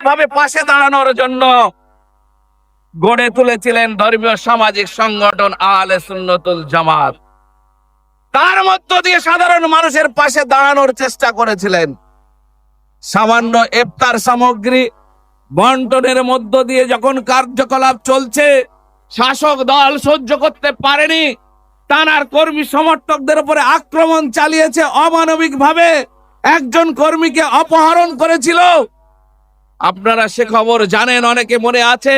ভাবে পাশে দাঁড়ানোর জন্য গড়ে তুলেছিলেন ধর্মীয় সামাজিক সংগঠন আলে সুন্নতুল জামাত। তার মধ্য দিয়ে সাধারণ মানুষের পাশে দাঁড়ানোর চেষ্টা করেছিলেন। সামান্য ইফতার সামগ্রী বন্টনের মধ্য দিয়ে যখন কার্যকলাপ চলছে, শাসক দল সহ্য করতে পারেনি। তানার কর্মী সমর্থকদের উপরে আক্রমণ চালিয়েছে অমানবিক ভাবে একজন কর্মীকে অপহরণ করেছিল। আপনারা সে খবর জানেন, অনেকে মনে আছে।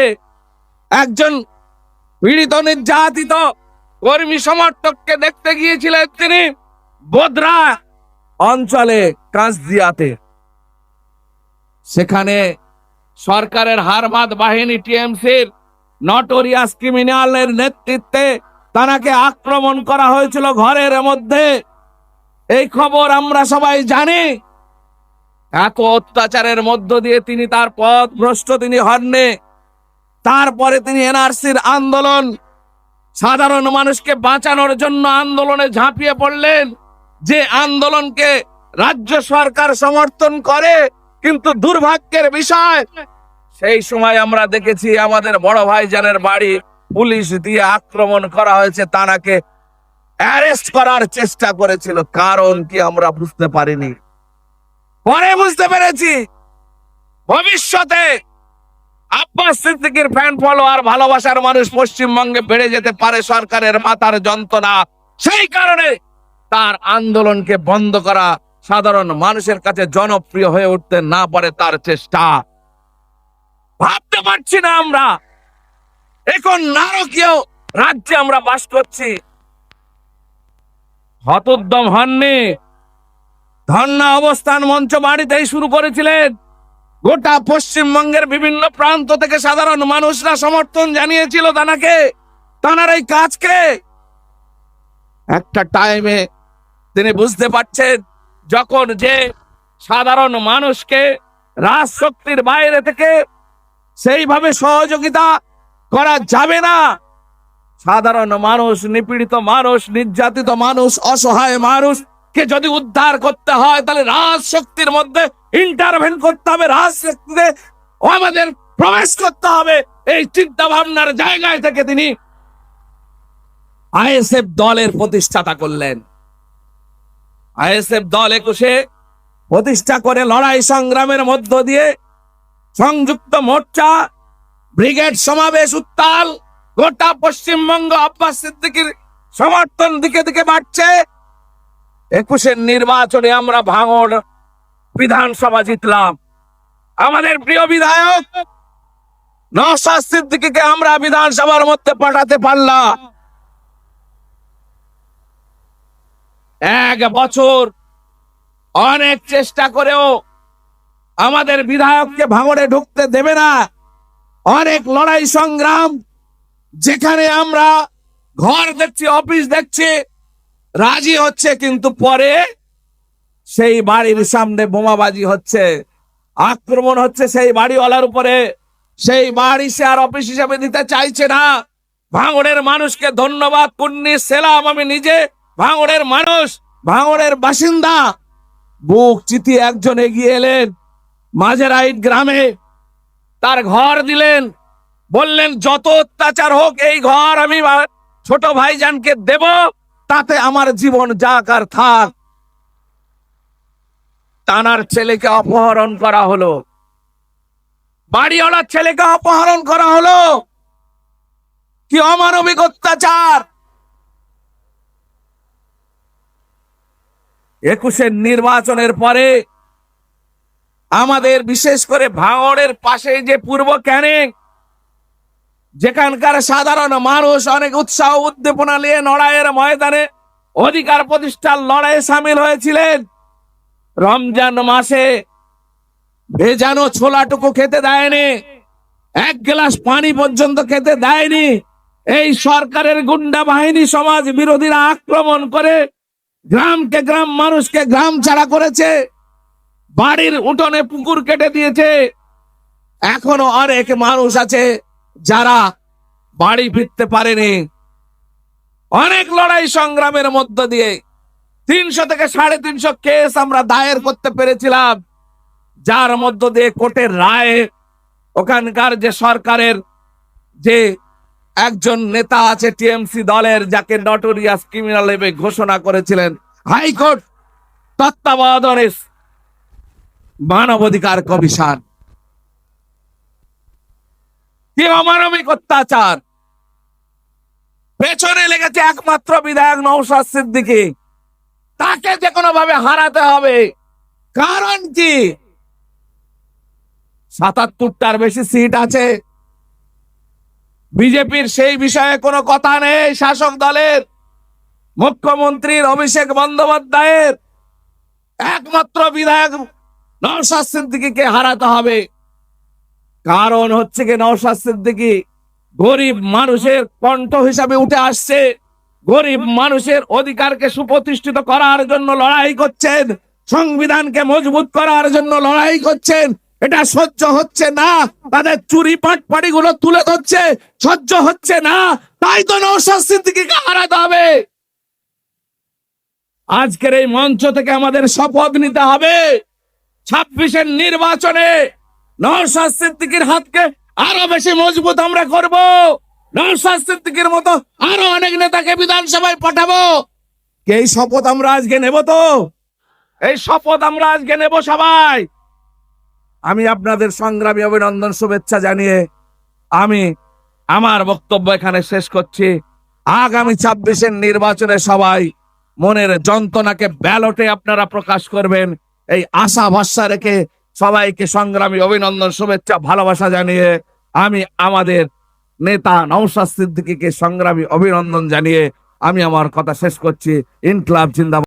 একজন পীড়িত, নির্যাতিত কর্মী সমর্থককে দেখতে গিয়েছিলেন তিনি বোদরা অঞ্চলে কাঁচদিয়াতে সেখানে সরকারের হারমাদ বাহিনী টিএমসির নটোরিয়াস ক্রিমিনালের নেতৃত্বে তানাকে আক্রমণ করা হয়েছিল ঘরের মধ্যে। এই খবর আমরা সবাই জানি। এত অত্যাচারের মধ্য দিয়ে তিনি তার পথ ভ্রষ্ট তিনি হননে। তারপরে তিনি এনআরসির আন্দোলন, সাধারণ মানুষকে বাঁচানোর জন্য আন্দোলনে ঝাঁপিয়ে পড়লেন। যে আন্দোলনকে রাজ্য সরকার সমর্থন করে, কিন্তু দুর্ভাগ্যের বিষয়, সেই সময় আমরা দেখেছি আমাদের বড় ভাইজানের বাড়ি পুলিশ দিয়ে আক্রমণ করা হয়েছে তানাকে অ্যারেস্ট করার চেষ্টা করেছিল। কারণ কি আমরা বুঝতে পারিনি। পরে বুঝতে পেরেছি। ভবিষ্যতে আব্বাস সিদ্দিকির ফ্যান ফলোয়ার ভালোবাসার মানুষ পশ্চিমবঙ্গে বেড়ে যেতে পারে সরকারের মাথার যন্ত্রণা। সেই কারণে তার আন্দোলনকে বন্ধ করা সাধারণ মানুষের কাছে জনপ্রিয় হয়ে উঠতে না পারে তার চেষ্টা। ভাবতে পারছি না আমরা। এখন নারকীয় রাজ্যে আমরা বাস করছি। হতোদ্যম হননি। ধর্ণা অবস্থান মঞ্চ বাড়িতেই শুরু করেছিলেন। গোটা পশ্চিমবঙ্গের বিভিন্ন প্রান্ত থেকে সাধারণ মানুষরা সমর্থন জানিয়েছিল তানাকে। তানার এই কাজকে একটা টাইমে তিনি বুঝতে পারছেন, যখন যে সাধারণ মানুষকে রাজশক্তির বাইরে থেকে সেইভাবে সহযোগিতা করা যাবে না। সাধারণ মানুষ, নিপীড়িত মানুষ, নির্যাতিত মানুষ, অসহায় মানুষ কে যদি উদ্ধার করতে হয়, তাহলে রাজশক্তির মধ্যে ইন্টারভেন করতে হবে, রাজশক্তিতে আমাদের প্রবেশ করতে হবে। এই চিন্তা ভাবনার জায়গায় থেকে তিনি আইএসএফ দলের প্রতিষ্ঠাতা করলেন। আইএসএফ দল একুশে প্রতিষ্ঠা করে লড়াই সংগ্রামের মধ্য দিয়ে সংযুক্ত মোর্চা, ব্রিগেড সমাবেশ উত্তাল, গোটা পশ্চিমবঙ্গ আব্বাস সিদ্দিকির সমর্থন দিকে দিকে বাড়ছে। একুশের নির্বাচনে আমরা ভাঙড় বিধানসভা জিতলাম। আমাদের প্রিয় বিধায়ক নওশাদ আমরা বিধানসভার মধ্যে পাঠাতে পারলাম। এক বছর অনেক চেষ্টা করেও আমাদের বিধায়ককে ভাঙড়ে ঢুকতে দেবে না। অনেক লড়াই সংগ্রাম যেখানে আমরা ঘর দেখছি, অফিস দেখছি রাজি হচ্ছে কিন্তু পরে সেই বাড়ির সামনে বোমাবাজি হচ্ছে, আক্রমণ হচ্ছে সেই বাড়িওয়ালার উপরে। সেই বাড়ি সে আর অফিস হিসাবে দিতে চাইছে না। ভাঙড়ের মানুষকে ধন্যবাদ কুন্নি সেলাম আমি নিজে। ভাঙড়ের মানুষ, ভাঙড়ের বাসিন্দা। বুক চিতি একজন এগিয়ে এলেন, মাঝেরাইট গ্রামে। তার ঘর দিলেন, বললেন, যত অত্যাচার হোক, এই ঘর আমি ছোট ভাইজানকে দেব। তাতে আমার জীবন যাক আর থাক। তানার ছেলেকে অপহরণ করা হলো। বাড়িওয়ালার ছেলেকে অপহরণ করা হলো। কি অমানবিক অত্যাচার! একুশের নির্বাচনের পরে আমাদের বিশেষ করে ভাঙড়ের পাশে যে পূর্ব ক্যানিং যেখানকার সাধারণ মানুষ অনেক উৎসাহ, উদ্দীপনা নিয়ে লড়াইয়ের ময়দানে অধিকার প্রতিষ্ঠার লড়াইয়ে সামিল হয়েছিলেন। রমজান মাসে ভেজানো ছোলাটুকু খেতে দেয়নি, এক গ্লাস পানি পর্যন্ত খেতে দেয়নি। এই সরকারের গুন্ডা বাহিনী সমাজ বিরোধীরা আক্রমণ করে গ্রামকে গ্রাম, মানুষকে গ্রাম ছাড়া করেছে। বাড়ির উঠোনে পুকুর কেটে দিয়েছে। এখনও অনেক মানুষ আছে যারা বাড়ি ফিরতে পারেনি, অনেক লড়াই সংগ্রামের মধ্য দিয়ে তিনশো থেকে সাড়ে তিনশো কেস আমরা দায়ের করতে পেরেছিলাম। যার মধ্য দিয়ে কোর্টের রায়ে, ওখানকার যে সরকারের যে একজন নেতা আছে টিএমসি দলের, যাকে নটোরিয়াস ক্রিমিনাল হিসেবে ঘোষণা করেছিলেন, হাইকোর্ট তত্ত্বাবধানে মানবাধিকার কমিশন। কি অমানবিক অত্যাচার। পেছনে লেগেছে একমাত্র বিধায়ক নৌসাদ সিদ্দিকী। তাকে যে কোনো ভাবে হারাতে হবে, কারণ কি? সাতাত্তরটার বেশি সিট আছে। বিজেপির সেই বিষয়ে কোনো কথা নেই শাসক দলের। মুখ্যমন্ত্রীর অভিষেক বন্দ্যোপাধ্যায়ের। একমাত্র বিধায়ক নওশাদ সিদ্দিকীকে হারাতে হবে। কারণ হচ্ছে কি নওশাদ সিদ্দিকী গরিব মানুষের কণ্ঠ হিসাবে উঠে আসছে। গরিব মানুষের অধিকারকে সুপ্রতিষ্ঠিত করার জন্য লড়াই করছেন, সংবিধানকে মজবুত করার জন্য লড়াই করছেন। এটা সহ্য হচ্ছে না, তাদের চুরি পাটপাড়ি গুলো তুলে ধরছে, সহ্য হচ্ছে না, তাই তো নৌশাদ সিদ্দিকীকে হারাতে হবে। আজকের এই মঞ্চ থেকে আমাদের শপথ নিতে হবে। ছাব্বিশের নির্বাচনে নৌশাদ সিদ্দিকীর হাতকে আরও বেশি মজবুত আমরা করব। নৌশাদ সিদ্দিকীর মতো আরও অনেক নেতাকে বিধানসভায় পাঠাবো। এই শপথ আমরা আজকে নেব তো? এই শপথ আমরা আজকে নেব সবাই। আমি আপনাদের সংগ্রামী অভিনন্দন শুভেচ্ছা জানিয়ে আমি আমার বক্তব্য এখানে শেষ করছি। আগামী ছাব্বিশের নির্বাচনে সবাই মনের যন্ত্রণাকে ব্যালটে আপনারা প্রকাশ করবেন। এই আশা ভরসা রেখে সবাইকে সংগ্রামী অভিনন্দন, শুভেচ্ছা, ভালোবাসা জানিয়ে আমি আমাদের নেতা নৌশাদ সিদ্দিকীকে সংগ্রামী অভিনন্দন জানিয়ে আমি আমার কথা শেষ করছি। ইনকলাব জিন্দাবাদ।